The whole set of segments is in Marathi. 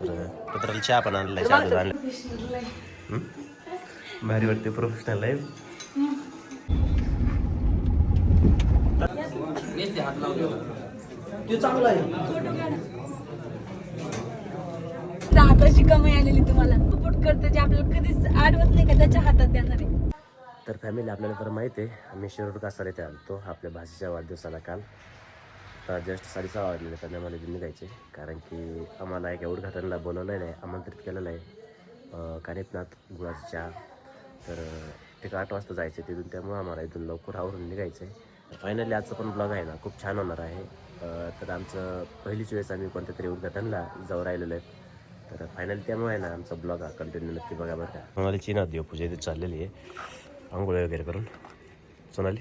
पत्राला चहा पण आणलाय चहा आणलं? भारी वाटते प्रोफेशनल आहे. कमाई आलेली तुम्हाला. सपोर्ट करते जे आपल्याला कधीच आठवत नाही का त्याच्या हातात देणार. आहे तर फॅमिली आपल्याला तर माहिती आहे आम्ही शिरूर कासार येथे आलतो आपल्या भाषेच्या वाढदिवसाला काल. तर जस्ट साडेसहा वाजलेले तर आम्हाला इथून निघायचे कारण की आम्हाला एक उद्घाटनला बोलवलेलं आहे आमंत्रित केलेलं आहे. कानिपनाथ गुळाची चहा. तर ते आठ वाजता जायचे तिथून त्यामुळे आम्हाला इथून लवकर आवरून निघायचं आहे फायनली आजचं पण ब्लॉग आहे ना खूप छान होणार आहे. तर आमचं पहिलीच वेळेस आम्ही कोणत्या तरी उद्घाटनला जाऊ राहिलेलो आहे. तर फायनली त्यामुळे आहे ना आमचा ब्लॉग हा कंटिन्यू नक्की बघा बरं का. सोनाली चीना देव पूजा इथे चाललेली आहे. आंघोळ वगैरे करून. सोनाली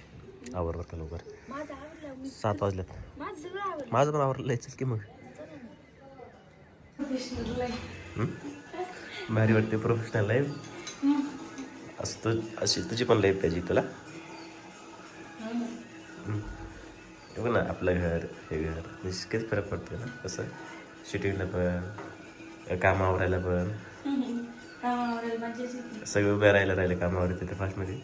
आवर बरं का लवकर? सात वाजल्यात माझं पण आवडलं पण चल की मग. भारी वाटते प्रोफेशनल लाईफ असं तू अशी तुझी पण लाईफ पाहिजे तुला. हे? बघ ना आपलं घर हे घर. म्हणजे किती फरक पडतो ना कसं? शूटिंगला पण काम आवरायला पण. सगळं उभ्या राहायला राहिले कामावर तिथे फास्टमध्ये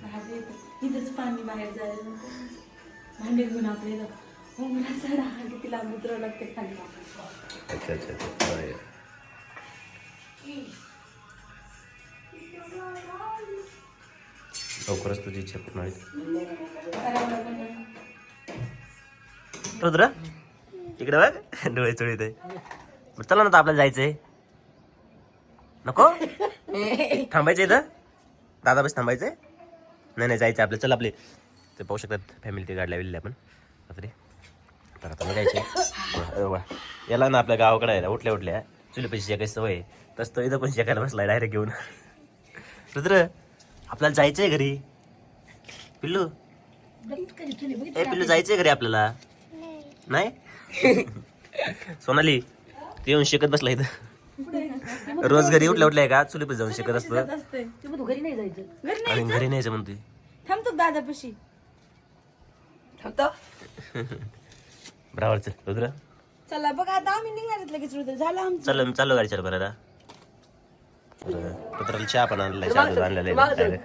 भांडे घेऊन आपल्या इथं मग मला सडा किती लांब उतरावं लागते खाली. अच्छा अच्छा. लवकरच तुझी इच्छा पूर्ण होईल. रुद्र इकडे बघ. डोळे चोळीत आहे. चला ना आता आपल्याला जायचंय. नको? थांबायचं इथं? दादा बस थांबायचंय? नाही नाही जायचं आपलं. चल आपले. ते पाहू शकतात फॅमिली ते गाडल्या विल्ल्या आपण रात्री तर आता बघायचे. याला ना आपल्या गावाकडे आहे ना उठल्या उठल्या. चुली पैसे शेकायची सवय आहे. तसं तो इथं पण शेकायला बसलाय डायरेक्ट घेऊन. रुद्र आपल्याला जायचंय घरी? पिल्लू? ए पिल्लू जायचंय घरी आपल्याला? नाही? सोनाली ते येऊन शिकत बसला इथं. रोज घरी उठल्या उठल्या का? चुली पण जाऊन शिकत असतं. घरी नाही जायचं. घरी नाही आणि घरी न्यायचं म्हणते थांबतो दादापाशी. थांबतो. बरोबर चल रुद्र. चला बघा आता आम्ही निघणार आहेत लगेच रुद्र. झालं आमचं. चल चालू गाडी चालू करायला. पत्राला चहा पण आणलाय चहा दूध आणलेलं आहे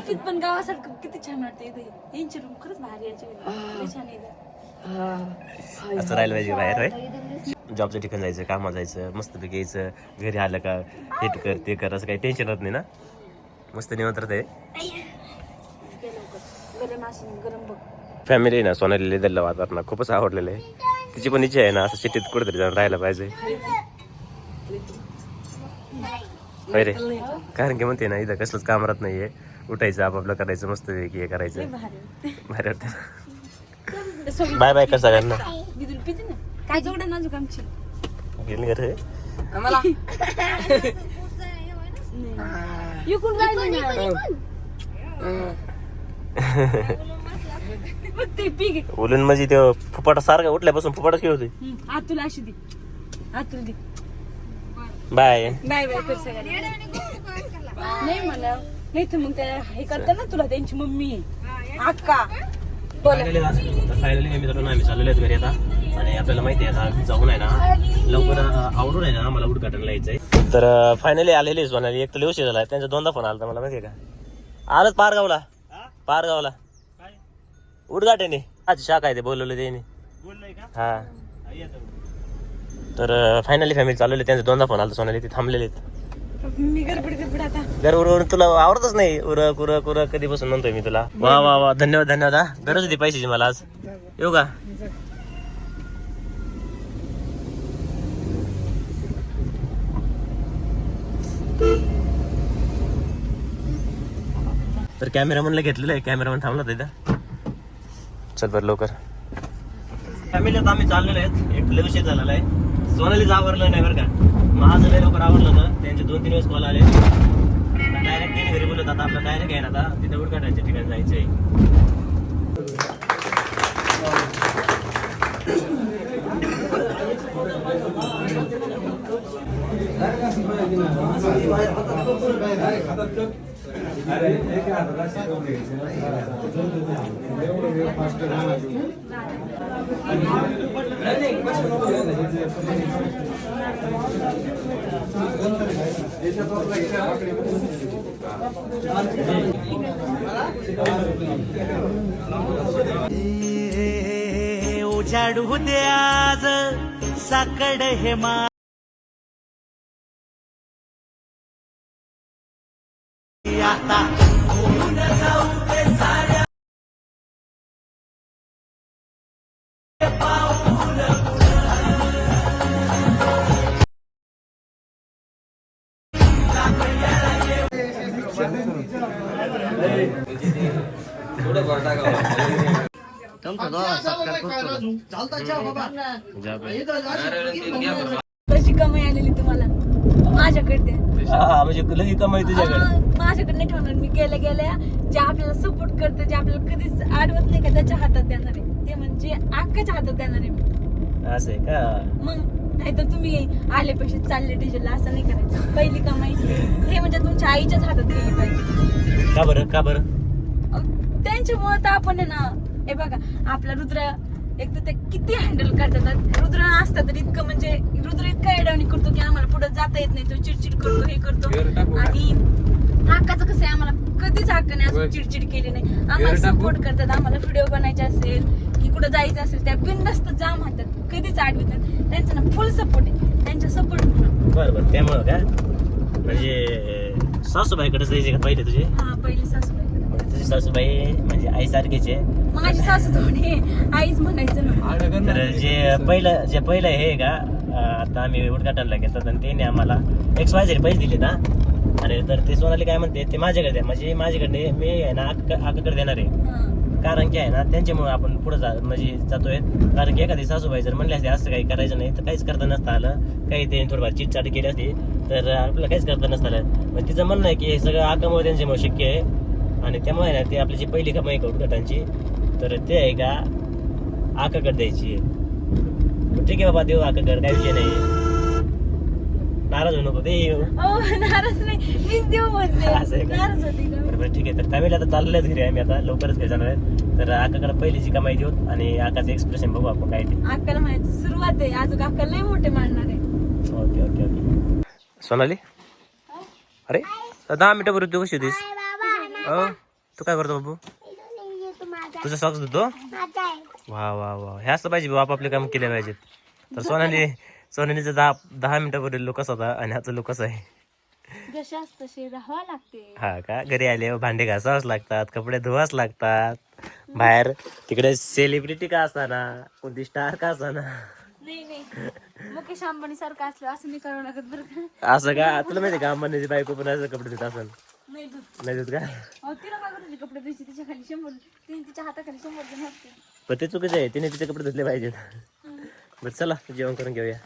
सिटीत पण गावासारखं किती छान वाटतं इथे. यांची रूम खरंच भारी याची लय छान आहे इथं. असं राहिलं पाहिजे बाहेर होय? जॉबच्या ठिकाणी जायचं कामाला जायचं मस्तपैकी यायचं घरी आलं का हे कर ते कर असं काही टेन्शन होत नाही ना? मस्त निवंत्र आहे गरम असून गरम बघ फॅमिली ना सोनाली लेदरला वातावरण खूपच आवडलेलं आहे. तिची पण इच्छा आहे ना असं सिटीत कुठेतरी जाऊन राहायला पाहिजे. होय रे. कारण की म्हणते ना इथं कसलंच काम राहत नाहीये. उठायचं आपापलं करायचं मस्त हे करायचं. भारी वाटतं बाय बाय कर सगळ्यांना दिदून पिते ना. काय जोडा नाजूक आमची? गेली बघ ते पीक बोलून म्हणजे ते फुपाटा सारखा उठल्यापासून फुपाटा खेळतोय आत तुला अशी दे. आत तुला दे. बाय. बाय बाय कर सगळ्यांना. नाही मला नाही तर मग त्या हे करता ना तुला त्यांची मम्मी अक्का. फायनली फायनली मित्रांनो आम्ही चाललेलो आहेत घरी आता. आणि आपल्याला माहिती आहे आता जाऊन आहे ना लवकर अं, आवरून आहे ना आम्हाला उद्घाटनला यायचंय. तर फायनली आलेली सोनाली. एक तर उशीर झाला त्यांचा दोनदा फोन आला मला माहिती आहे का? आलंच पारगावला. पारगावला. उद्घाटन. आहे आज शाखा आहे ते बोलवलं त्यांनी. हा. तर फायनली फॅमिली चालवली. त्यांचा दोनदा फोन आला सोनाली ते थांबलेले आहेत. मी गडबड गडबड आता. घर तुला आवडतच नाही. उर कुर कुर कधीपासून म्हणतोय मी तुला. वा वा वा. धन्यवाद धन्यवाद हा. गरज होती पैशाची मला आज. येऊ का? तर कॅमेरामॅनला घेतलेलं आहे. कॅमेरामॅन थांबला तिथं चल बरं लवकर. फॅमिली आता आम्ही चाललेलो आहेत. एक उशीर झालेला आहे. सोनालीच आवरलं नाही बरं का. माझं लय लवकर आवडलं होतं. त्यांचे दोन तीन वेळेस कॉल आले. डायरेक्ट त्यांनी घरी बोलत आता आपलं डायरेक्ट आहे ना आता. तिथे उडकाटायच्या ठिकाणी जायचंय. उजाडू दे आज. साकड हे मा तशी कमाई आलेली तुम्हाला. माझ्याकडे. हा म्हणजे लगी कमाई तुझ्याकडे. आ, माझ्याकडे नाही ठेवणार. मी गेल्या गेल्या जे आपल्याला सपोर्ट करते जे आपल्याला कधीच आडवत नाही का त्याच्या हातात देणार. आहे ते म्हणजे अक्काच्या हातात देणार आहे मी. असं आहे का? मग नाहीतर तुम्ही आले पैसे चालले डिझेलला असं नाही करायचं. पहिली कमाई. हे म्हणजे तुमच्या आईच्याच हातात गेली पाहिजे. का बरं? का बरं? अहो, त्यांच्यामुळे तर आपण आहे ना हे बघा आपला रुद्र एक तर ते किती हँडल करतात. रुद्र असतात तर इतकं म्हणजे रुद्र इतका एडवणी करतो की आम्हाला पुढे जाता येत नाही. तो चिडचिड करतो हे करतो. आणि हक्काचं कसं आहे आम्हाला कधीच हक्क नाही असं चिडचिड केली नाही. आम्हाला सपोर्ट करतात आम्हाला व्हिडिओ बनायचे असेल की कुठं जायचं असेल त्या बिंदास्त जा म्हणतात. कधीच आडवीत नाही. त्यांचा ना फुल सपोर्ट आहे. त्यांच्या सपोर्ट बरं बरं. त्यामुळं का? म्हणजे सासूबाईकडेच जायचे का पहिले तुझे? हा पहिली सासूबाईकडे. तुझी सासूबाई म्हणजे आई सारखीच आहे. माझी सासू थोडी आईच म्हणायचं ना. तर जे पहिलं जे पहिलं हे का आता आम्ही उद्घाटनला घेतात आणि त्याने आम्हाला एक्स वाय झेड पैसे दिले ना आणि तर ते सोनाली काय म्हणते ते माझ्याकडे द्या. म्हणजे माझ्याकडे मी आहे ना आकाकडे देणार आहे. कारण की आहे ना त्यांच्यामुळे आपण पुढे जा म्हणजे जातोय. कारण की एखादी सासूबाई जर म्हणले असते असं काही करायचं नाही तर काहीच करता नसतं आलं. काही ते थोडंफार चिटचाट केली असती तर आपल्याला काहीच करता नसतं आलं. मग तिचं म्हणणं आहे की हे सगळं आकामुळे त्यांच्यामुळे शक्य आहे. आणि त्यामुळे ना ते आपली जी पहिली कमाई का उद्घाटांची तर ते आहे का? आकाकडे द्यायची. ठीक आहे बाबा देऊ आकाकडे काही विषय नाही नाराज होऊ नको दे. ओ नाराज नाही. मीच देऊ म्हणते. असं आहे का? नाराज होती का? बरोबर ठीक आहे. तर फॅमिली आता चाललेच घरी आम्ही आता लवकरच घरी जाणार आहे. तर आकाकडे पहिलीची कमाई देऊ आणि आकाचं एक्सप्रेशन बघू आपण काय ते. अक्काला माहिती सुरुवात आहे. अजून अक्का लय मोठे मांडणार आहे. Okay okay okay. सोनाली? अरे दहा मिनिटं बरोबर तू कशी होतीस? अ, तू काय करतो बाबू? तुझा सॉक्स धुतो वा वा वा. हे असं पाहिजे बाबा आपले काम केले पाहिजेत. तर सोनाली सोनालीचा दहा दहा मिनिटापूर्वी लोक कसा होता आणि आता लोक कसं आहे. हा का? घरी आले भांडे घासावंच लागतात कपडे धुवाच लागतात. बाहेर तिकडे सेलिब्रिटी का असताना कोणती स्टार का असताना. नाही नाही. मुकेश अंबानी सारखं असलं असं नाही करावं लागत बरं का? असं का? तुला माहिती का अंबानीची बायको पण असं कपडे धुत असेल? नाही दूध. नाही धुत का? अहो तिला काय करायचे कपडे द्यायचे तिच्या खाली शंभर तिने तिच्या हाताखाली शंभर जण असते पण ते चुकीचं आहे तिने तिचे कपडे धुतले पाहिजेत. बरं चला जेवण करून घेऊया.